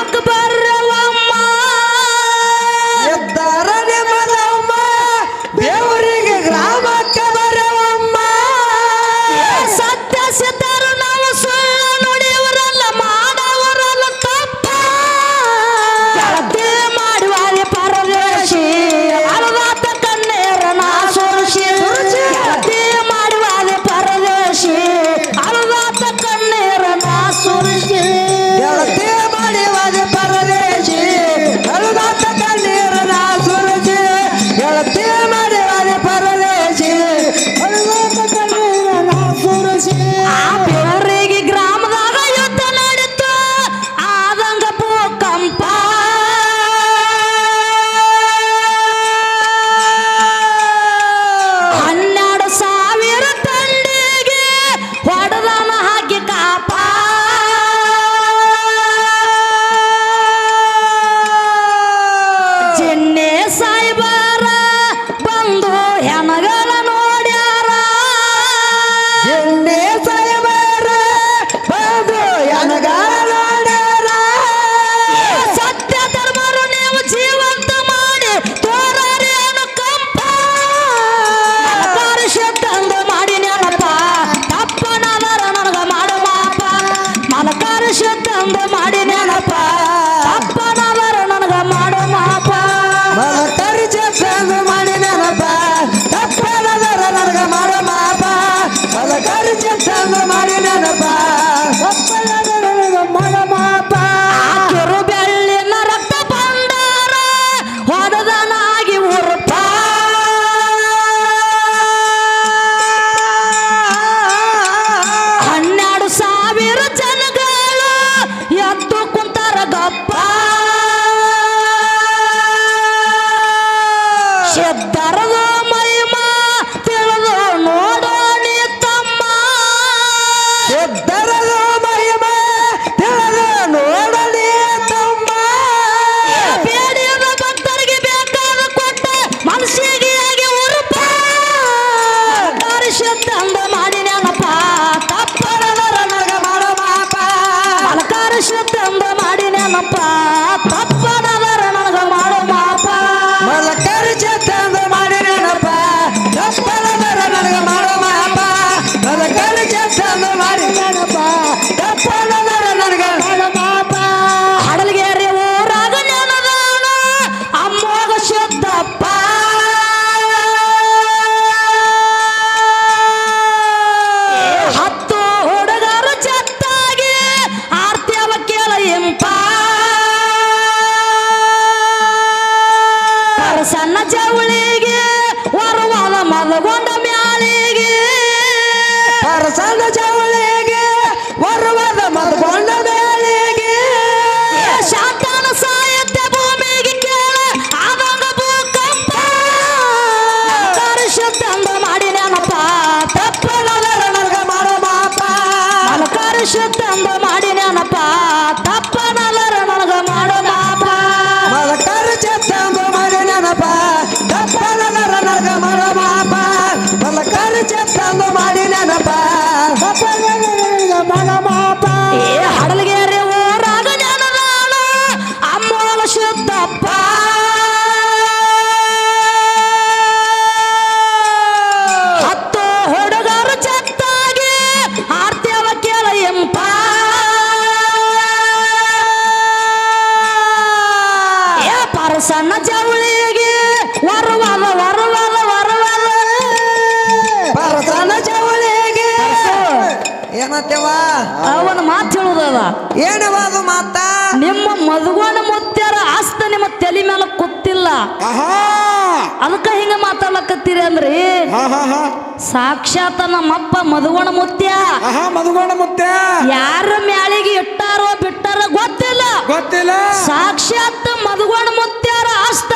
talk about ಚವಳಿಗೆ ವರವಾದ ಮದಗೊಂಡ ಮ್ಯಾಲಿಗೆ ಪರಸನ ಚವಳಿಗೆ ವರವಾದ ಮಲಗೊಂಡ ಏ ಶಾಂತನ ಸಾಯತ್ತೆ ಭೂಮಿಗೆ ಕೇಳ ಆದಂಗ ಭೂಕಂಪ. ಕರುಷತ್ತಂದ ಮಾಡಿ ನೆನಪ ತಪ್ಪನದರ ನರ್ಗ ಮಾಡೋ ಮಾತ ಕರುಷತ್ತಂದ ಏನತ್ತೇವ ಅವನ ಮಾತು ಹೇಳುದದ ಏನವಾದು ಮಾತ? ನಿಮ್ಮ ಮದುವನ ಮುತ್ಯಾರ ಆಸ್ತ ನಿಮ್ಮ ತಲೆ ಮೇಲೆ ಗೊತ್ತಿಲ್ಲ ಅದಕ್ಕ ಹಿಂಗ ಮಾತಾಡ್ಲಕತ್ತೀರಿ ಅಂದ್ರಿ? ಸಾಕ್ಷಾತ್ ನಮ್ಮಪ್ಪ ಮದುವಣ ಮುತ್ಯ. ಆಹಾ ಮುತ್ಯ. ಯಾರ ಮ್ಯಾಳಿಗೆ ಇಟ್ಟಾರೋ ಬಿಟ್ಟಾರೋ ಗೊತ್ತಿಲ್ಲ. ಗೊತ್ತಿಲ್ಲ. ಸಾಕ್ಷಾತ್ ಮದುವಣ ಮುತ್ಯಾರ ಆಸ್ತ.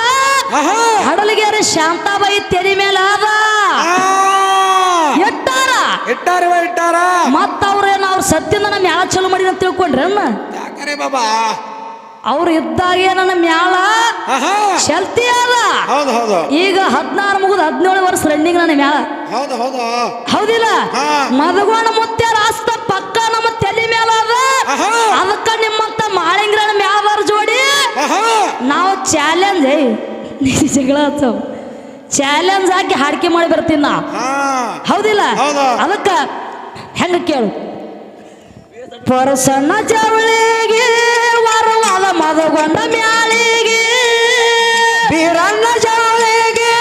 ಹಡಲಗೆರೆ ಶಾಂತಾಬಾಯಿ ತೆರಿ ಮೇಲೆ ಅದ ಆ, ಇಟ್ಟಾರ ಇಟ್ಟಾರವ ಇಟ್ಟಾರ ಮತ್ತ ಅವ್ರೇನ ಅವ್ರ ಸತ್ಯನ ನಮ್ಮ ಮ್ಯಾಳ ಚಲೋ ಮಾಡಿ ಅಂತ ತಿಳ್ಕೊಂಡ್ರನ್ನ ಯಾಕರೆ ಬಾಬಾ? ಅವ್ರು ಇದ್ದಾಗೆ ನನ್ನ ಮ್ಯಾಳ ಶಕ್ತಿ ಅದ. ಹೌದು ಈಗ ಹದಿನಾರು ಮುಗಿದ ಹದಿನೇಳು ವರ್ಷ ರನ್ನಿಂಗ್ ನನ್ನ ಹೌದು ಹೌದಿಲ್ಲ. ಮದಗೋಣ ಮುತ್ತೆ ರಾಸ್ತ ಪಕ್ಕ ನಮ್ಮ ತಲೆ ಮ್ಯಾಲ ಅದ. ಅದಕ್ಕ ನಿಮ್ಮಂತ ಮಾಳಿಂಗ್ರನ ಮ್ಯಾಲ ಜೋಡಿ. ನಾವು ಚಾಲೆಂಜ್ ಜಗಳ ಚಾಲೆಂಜ್ ಹಾಕಿ ಹಾಡಿಕೆ ಮಾಡಿ ಬರ್ತೀನಿ ನಾ. ಹೌದಿಲ್ಲ? ಹೌದು. ಅದಕ್ಕ ಹೆಂಗೆ ಕೇಳು. ಪರಸನ್ನ ಚವಳಿಗೆ ವರವಾದ ಮದಗೊಂಡ ಮ್ಯಾಳಿಗೆ. ಬೀರಣ್ಣ ಚವಳಿಗೆ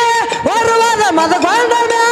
ವರವಾದ ಮದಗೊಂಡ ಮ್ಯಾಳಿಗೆ.